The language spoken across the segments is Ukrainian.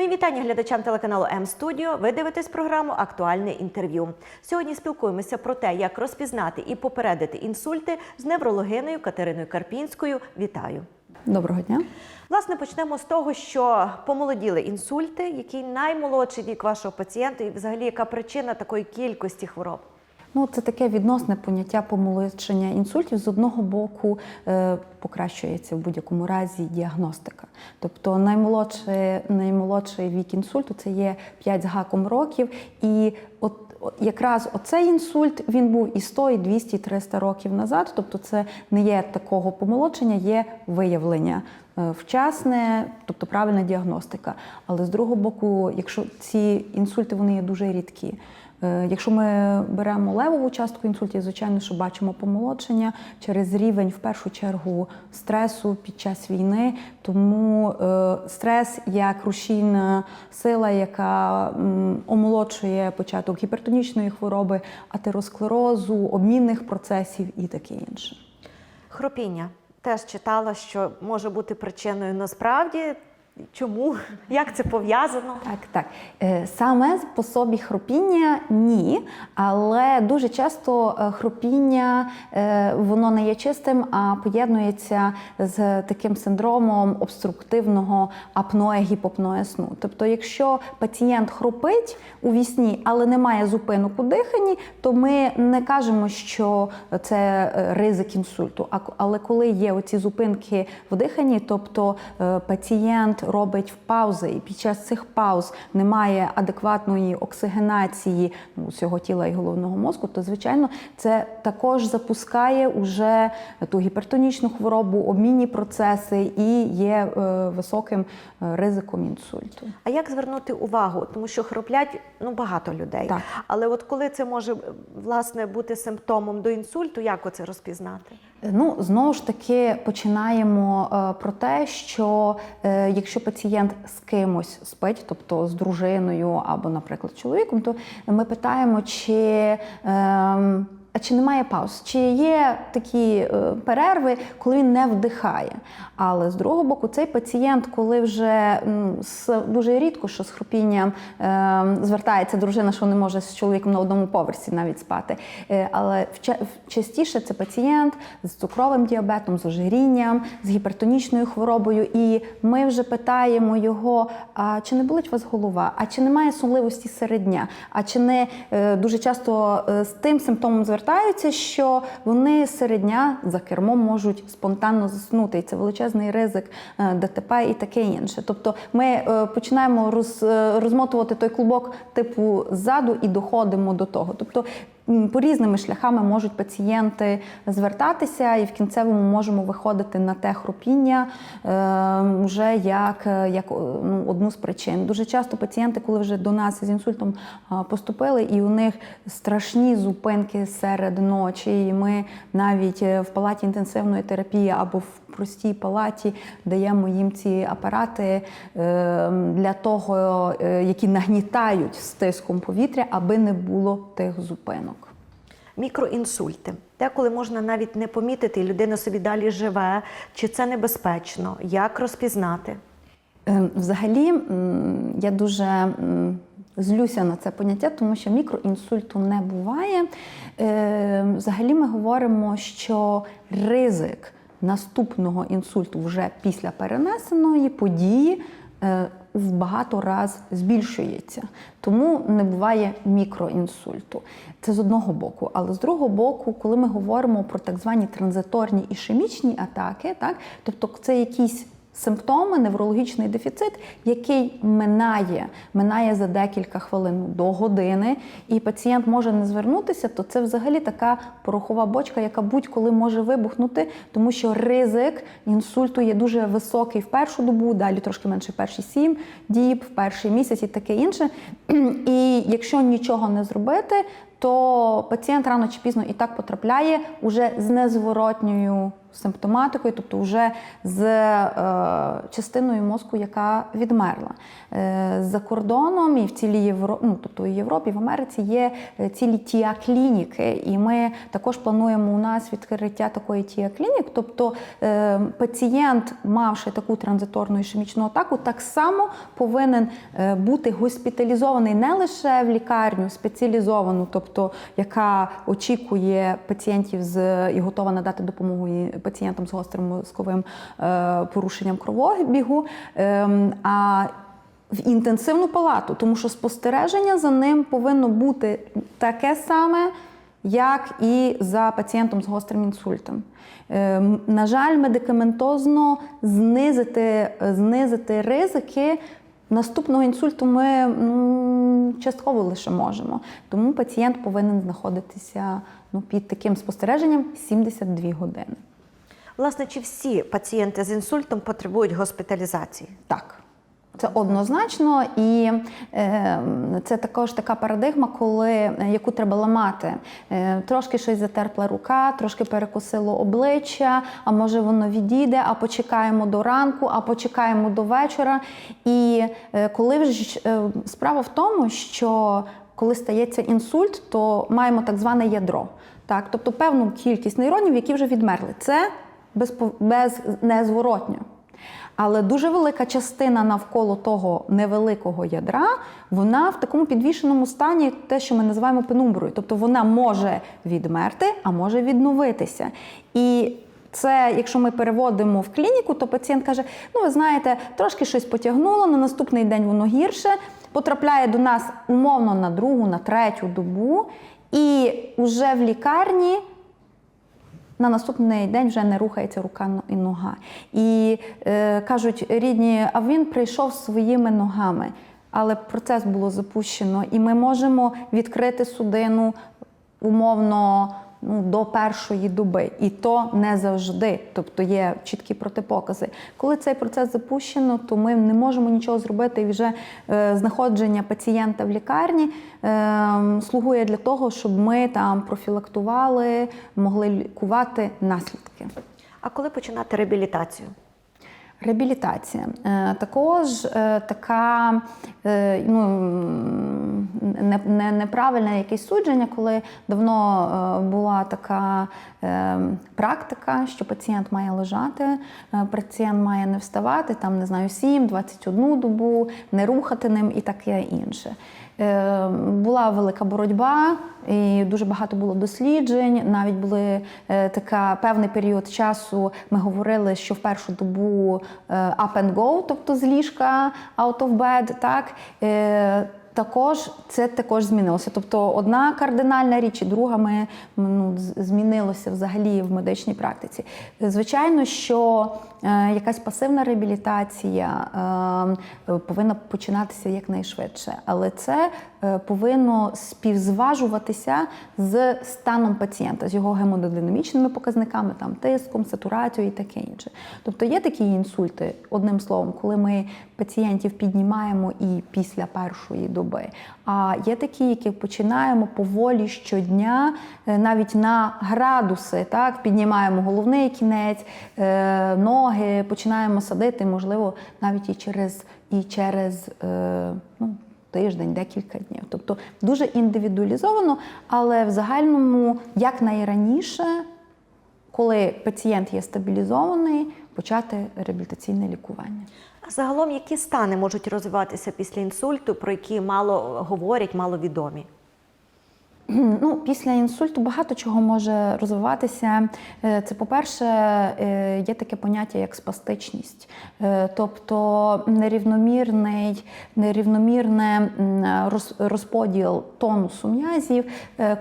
Мої вітання глядачам телеканалу М Студіо. Ви дивитесь програму Актуальне інтерв'ю. Сьогодні спілкуємося про те, як розпізнати і попередити інсульти з неврологиною Катериною Карпінською. Вітаю! Доброго дня. Власне, почнемо з того, що помолоділи інсульти, який наймолодший вік вашого пацієнта, і взагалі яка причина такої кількості хвороб. Ну, це таке відносне поняття помолодшення інсультів. З одного боку е, покращується в будь-якому разі діагностика. Тобто наймолодший, наймолодший вік інсульту це є 5 з гаком років. І от якраз оцей інсульт він був і 100, і 200, і 300 років назад. Тобто, це не є такого помолодшення, є виявлення. е, Вчасне, тобто правильна діагностика. Але з другого боку, якщо ці інсульти вони є дуже рідкі. Е, Якщо ми беремо левову частку інсультів, звичайно, що бачимо помолодшення через рівень в першу чергу стресу під час війни. Тому е, стрес як рушійна сила, яка м, омолоджує початок гіпертонічної хвороби, атеросклерозу, обмінних процесів і таке інше. Хропіння теж читала, що може бути причиною насправді. Чому? Як це пов'язано? Так, так. Е, Саме по собі хропіння ні, але дуже часто е, хропіння е, воно не є чистим, а поєднується з таким синдромом обструктивного апноe гіпопноe сну. Тобто, якщо пацієнт хропить у вісні, але немає зупинок у диханні, то ми не кажемо, що це ризик інсульту. Але коли є оці зупинки в диханні, тобто е, пацієнт робить паузи, і під час цих пауз немає адекватної оксигенації ну, усього тіла і головного мозку, то звичайно це також запускає уже ту гіпертонічну хворобу, обмінні процеси і є е, високим е, ризиком інсульту. А як звернути увагу? Тому що хроплять ну багато людей. Так. Але от коли це може власне бути симптомом до інсульту, як оце розпізнати? Ну, знову ж таки, починаємо е, про те, що е, якщо пацієнт з кимось спить, тобто з дружиною або, наприклад, чоловіком, то ми питаємо, чи. Ем, а чи немає пауз? Чи є такі е, перерви, коли він не вдихає? Але з другого боку, цей пацієнт, коли вже з дуже рідко, що з хропінням е, звертається дружина, що не може з чоловіком на одному поверсі навіть спати. Е, але частіше це пацієнт з цукровим діабетом, з ожирінням, з гіпертонічною хворобою. І ми вже питаємо його: а чи не болить у вас голова? А чи немає сонливості серед дня? А чи не е, дуже часто з тим симптомом звертаються, що вони серед дня за кермом можуть спонтанно заснути, і це величезний ризик е, ДТП і таке інше. Тобто ми е, починаємо роз, е, розмотувати той клубок типу ззаду і доходимо до того. Тобто по різними шляхами можуть пацієнти звертатися, і в кінцевому можемо виходити на те хропіння е, вже як, е, як ну, одну з причин. Дуже часто пацієнти, коли вже до нас з інсультом поступили, і у них страшні зупинки серед ночі. І ми навіть е, в палаті інтенсивної терапії або в простій палаті даємо їм ці апарати е, для того, е, які нагнітають стиском повітря, аби не було тих зупинок. Мікроінсульти. Деколи можна навіть не помітити, і людина собі далі живе. Чи це небезпечно? Як розпізнати? Е, Взагалі, я дуже злюся на це поняття, тому що мікроінсульту не буває. Взагалі, ми говоримо, що ризик наступного інсульту вже після перенесеної події. е, В багато раз збільшується, тому не буває мікроінсульту. Це з одного боку. Але з другого боку, коли ми говоримо про так звані транзиторні ішемічні атаки, так тобто це якісь симптоми, неврологічний дефіцит, який минає, минає за декілька хвилин до години, і пацієнт може не звернутися, то це взагалі така порохова бочка, яка будь-коли може вибухнути, тому що ризик інсульту є дуже високий в першу добу, далі трошки менше перші сім діб, в перший місяць і таке інше. І якщо нічого не зробити, то пацієнт рано чи пізно і так потрапляє уже з незворотньою симптоматикою, тобто вже з е, частиною мозку, яка відмерла. Е, за кордоном і в цілій Європі, ну, тобто в Європі, в Америці є е, цілі тіа-клініки, і ми також плануємо у нас відкриття такої тіа-клінік. Тобто е, пацієнт, мавши таку транзиторну ішемічну атаку, так само повинен е, бути госпіталізований не лише в лікарню спеціалізовану, тобто яка очікує пацієнтів з і готова надати допомогу пацієнтам з гострим мозковим е, порушенням кровообігу. ем, а в інтенсивну палату, тому що спостереження за ним повинно бути таке саме, як і за пацієнтом з гострим інсультом. Ем, На жаль, медикаментозно знизити, знизити ризики. Наступного інсульту ми м, частково лише можемо. Тому пацієнт повинен знаходитися ну, під таким спостереженням 72 години. Власне, чи всі пацієнти з інсультом потребують госпіталізації? Так. Це однозначно, і е, це також така парадигма, коли е, яку треба ламати. Е, трошки щось затерпла рука, трошки перекосило обличчя, а може воно відійде, а почекаємо до ранку, а почекаємо до вечора. І коли е, справа в тому, що коли стається інсульт, то маємо так зване ядро. Так, тобто певну кількість нейронів, які вже відмерли. Це безпо- без незворотньо. Але дуже велика частина навколо того невеликого ядра, вона в такому підвішеному стані, те, що ми називаємо пенумброю. Тобто вона може відмерти, а може відновитися. І це, якщо ми переводимо в клініку, то пацієнт каже: ну, ви знаєте, трошки щось потягнуло, на наступний день воно гірше, потрапляє до нас умовно на другу, на третю добу, і вже в лікарні на наступний день вже не рухається рука і нога. І е, кажуть рідні, а він прийшов своїми ногами. Але процес було запущено, і ми можемо відкрити судину умовно ну, до першої доби. І то не завжди. Тобто є чіткі протипокази. Коли цей процес запущено, то ми не можемо нічого зробити. І вже е, знаходження пацієнта в лікарні е, слугує для того, щоб ми там профілактували, могли лікувати наслідки. А коли починати реабілітацію? Реабілітація Е, також е, така е, ну, не, не, неправильне якесь судження, коли давно була така практика, що пацієнт має лежати, пацієнт має не вставати, там не знаю, 7-21 добу, не рухати ним і таке інше. Е, Була велика боротьба, і дуже багато було досліджень. Навіть були е, така певний період часу. Ми говорили, що в першу добу е, up and go, тобто з ліжка out of bed, так. Також це також змінилося. Тобто одна кардинальна річ, і друга ми ну, змінилося взагалі в медичній практиці. Звичайно, що е, якась пасивна реабілітація е, повинна починатися якнайшвидше, але це е, повинно співзважуватися з станом пацієнта, з його гемодинамічними показниками, там тиском, сатурацією і таке інше. Тобто є такі інсульти, одним словом, коли ми пацієнтів піднімаємо і після першої доби. А є такі, які починаємо поволі щодня, е, навіть на градуси, так піднімаємо головний кінець, е, ноги, починаємо садити, можливо, навіть і через і через е, ну, тиждень, декілька днів. Тобто дуже індивідуалізовано, але в загальному якнайраніше, коли пацієнт є стабілізований, почати реабілітаційне лікування. Загалом, які стани можуть розвиватися після інсульту, про які мало говорять, мало відомі? Ну, після інсульту багато чого може розвиватися. Е, Це, по-перше, е, є таке поняття як спастичність, Е, тобто нерівномірний, нерівномірне розподіл тонусу м'язів,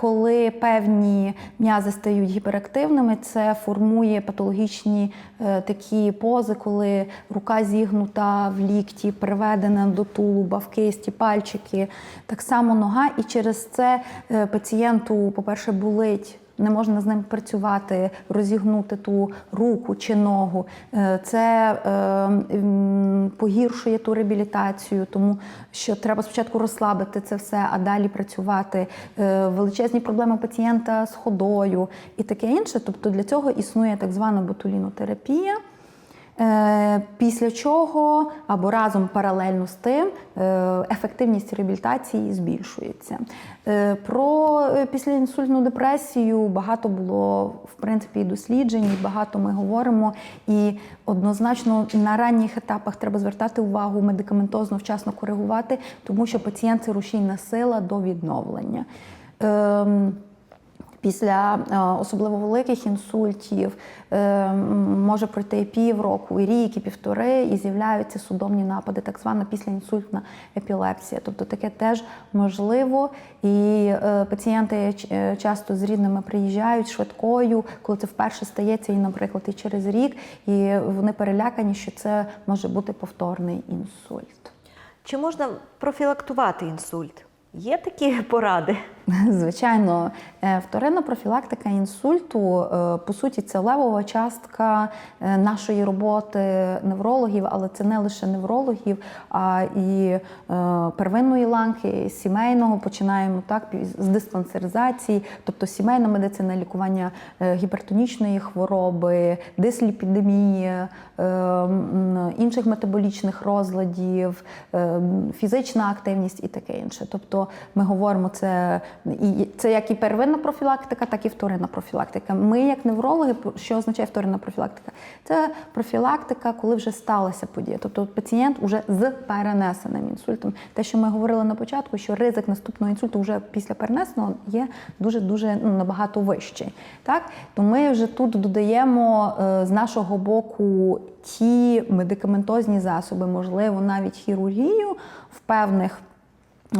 коли певні м'язи стають гіперактивними, це формує патологічні такі пози, коли рука зігнута в лікті, приведена до тулуба, в кисті, пальчики, так само нога, і через це пацієнту, по-перше, болить не можна з ним працювати, розігнути ту руку чи ногу. Е, Це е, погіршує ту реабілітацію, тому що треба спочатку розслабити це все, а далі працювати. Е, Величезні проблеми пацієнта з ходою і таке інше. Тобто для цього існує так звана ботулінотерапія. Е, Після чого або разом паралельно з тим е, ефективність реабілітації збільшується. Е, Про післяінсультну депресію багато було в принципі досліджень, багато ми говоримо. І однозначно на ранніх етапах треба звертати увагу, медикаментозно вчасно коригувати, тому що пацієнт це рушійна сила до відновлення. Після е, особливо великих інсультів е, може пройти і півроку, і рік, і півтори, і з'являються судомні напади, так звана післяінсультна епілепсія. Тобто таке теж можливо. І е, пацієнти часто з рідними приїжджають швидкою, коли це вперше стається, і, наприклад, і через рік, і вони перелякані, що це може бути повторний інсульт. Чи можна профілактувати інсульт? Є такі поради? Звичайно, е, вторинна профілактика інсульту, е, по суті, це левова частка е, нашої роботи неврологів, але це не лише неврологів, а і первинної ланки, сімейного. Починаємо так з диспансеризації, тобто сімейна медицина, лікування гіпертонічної хвороби, дисліпідемії, інших метаболічних розладів, фізична активність і таке інше. Тобто ми говоримо це це як і первинна профілактика, так і вторинна профілактика. Ми, як неврологи, що означає вторинна профілактика? Це профілактика, коли вже сталася подія. Тобто пацієнт вже з перенесеним інсультом. Те, що ми говорили на початку, що ризик наступного інсульту вже після перенесеного є дуже дуже ну, набагато вищий. Так, то ми вже тут додаємо е, з нашого боку ті медикаментозні засоби, можливо, навіть хірургію в певних.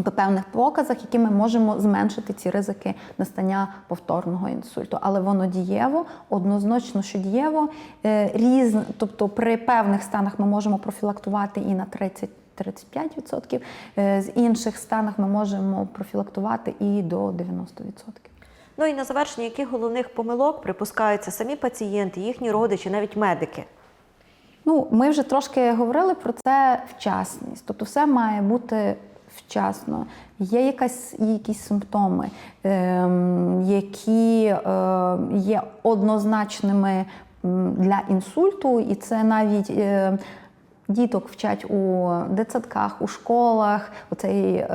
По певних показах, які ми можемо зменшити ці ризики настання повторного інсульту, але воно дієво, однозначно, що дієво. Е, Різ, тобто при певних станах ми можемо профілактувати і на 30 35%, е, з інших станах ми можемо профілактувати і до 90%. Ну і на завершення, яких головних помилок припускаються самі пацієнти, їхні родичі, навіть медики? Ну, ми вже трошки говорили про це вчасність. Тобто, все має бути вчасно. Є якась, якісь симптоми, ем, які е, є однозначними для інсульту, і це навіть. Е, Діток вчать у дитсадках, у школах, оцей е,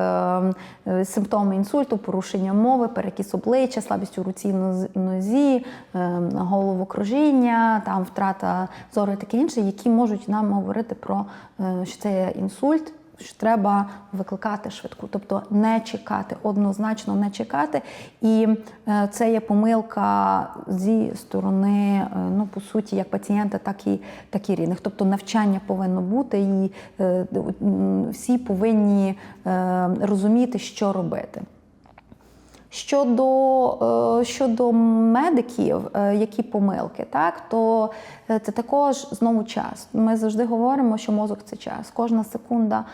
е, симптоми інсульту, порушення мови, перекіс обличчя, слабість у руці нозі, е, головокружіння, там втрата зору і таке інше, які можуть нам говорити про е, що це інсульт. Що треба викликати швидку, тобто не чекати, однозначно не чекати. І е, це є помилка зі сторони, е, ну по суті, як пацієнта, так і так і рідних. Тобто навчання повинно бути, і е, всі повинні розуміти, що робити. Щодо, е, щодо медиків, е, які помилки, так, то е, це також знову час. Ми завжди говоримо, що мозок це час. Кожна секунда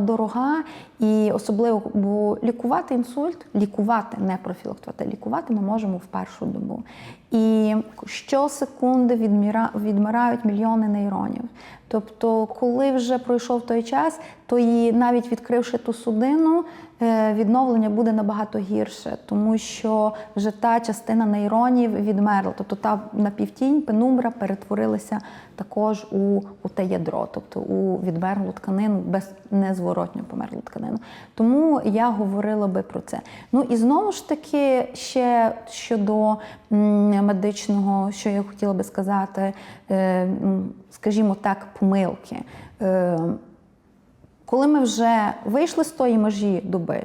дорога, і особливо бо лікувати інсульт, лікувати, не профілактувати, лікувати ми можемо в першу добу. І щосекунди відміра, відмирають мільйони нейронів. Тобто, коли вже пройшов той час, то і навіть відкривши ту судину, е, відновлення буде набагато гірше, тому що вже та частина нейронів відмерла. Тобто та напівтінь, пенумбра перетворилася також у, у те ядро, тобто у відмерлу тканину, без незворотньо померлу тканину. Тому я говорила би про це. Ну і знову ж таки, ще щодо м, медичного, що я хотіла би сказати, е, скажімо так, помилки. Е, коли ми вже вийшли з тої межі доби,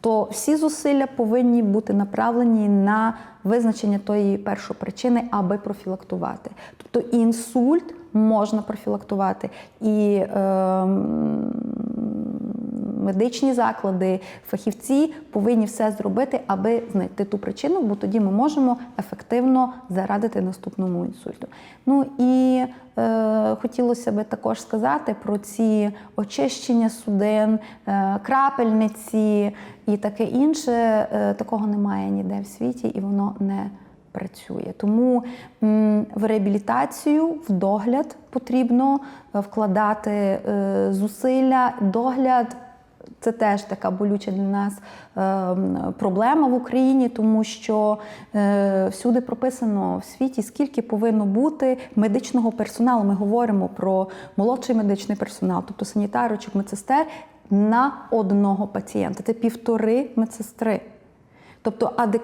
то всі зусилля повинні бути направлені на визначення тої першопричини, аби профілактувати. Тобто інсульт можна профілактувати і ем, медичні заклади, фахівці повинні все зробити, аби знайти ту причину, бо тоді ми можемо ефективно зарадити наступному інсульту. Ну і е, хотілося би також сказати про ці очищення судин, е, крапельниці і таке інше. Е, такого немає ніде в світі, і воно не працює. Тому в реабілітацію, в догляд потрібно е, вкладати е, зусилля, догляд. Це теж така болюча для нас е, проблема в Україні, тому що е, всюди прописано в світі, скільки повинно бути медичного персоналу. Ми говоримо про молодший медичний персонал, тобто санітарочок, медсестер на одного пацієнта. Це півтори медсестри. Тобто адек...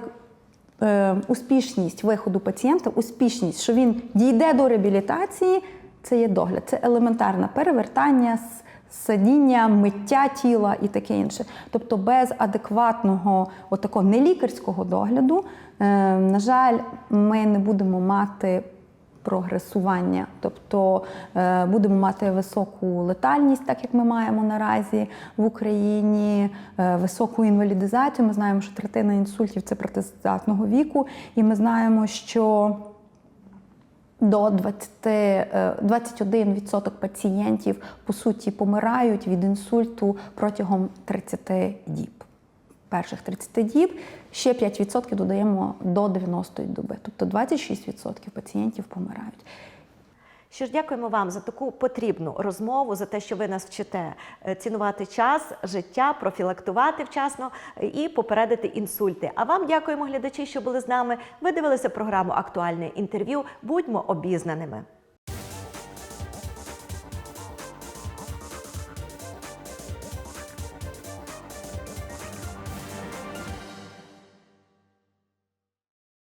е, успішність виходу пацієнта, успішність, що він дійде до реабілітації, це є догляд, це елементарне перевертання, с- сидіння, миття тіла і таке інше. Тобто без адекватного, отакого нелікарського догляду, е, на жаль, ми не будемо мати прогресування, тобто е, будемо мати високу летальність, так як ми маємо наразі в Україні, е, високу інвалідизацію. Ми знаємо, що третина інсультів це працездатного віку, і ми знаємо, що до 20, е, 21% пацієнтів по суті помирають від інсульту протягом 30 діб. Перших 30 діб ще 5% додаємо до 90-ї доби, тобто 26% пацієнтів помирають. Що ж, дякуємо вам за таку потрібну розмову, за те, що ви нас вчите е, цінувати час, життя, профілактувати вчасно е, і попередити інсульти. А вам дякуємо, глядачі, що були з нами. Ви дивилися програму Актуальне інтерв'ю. Будьмо обізнаними.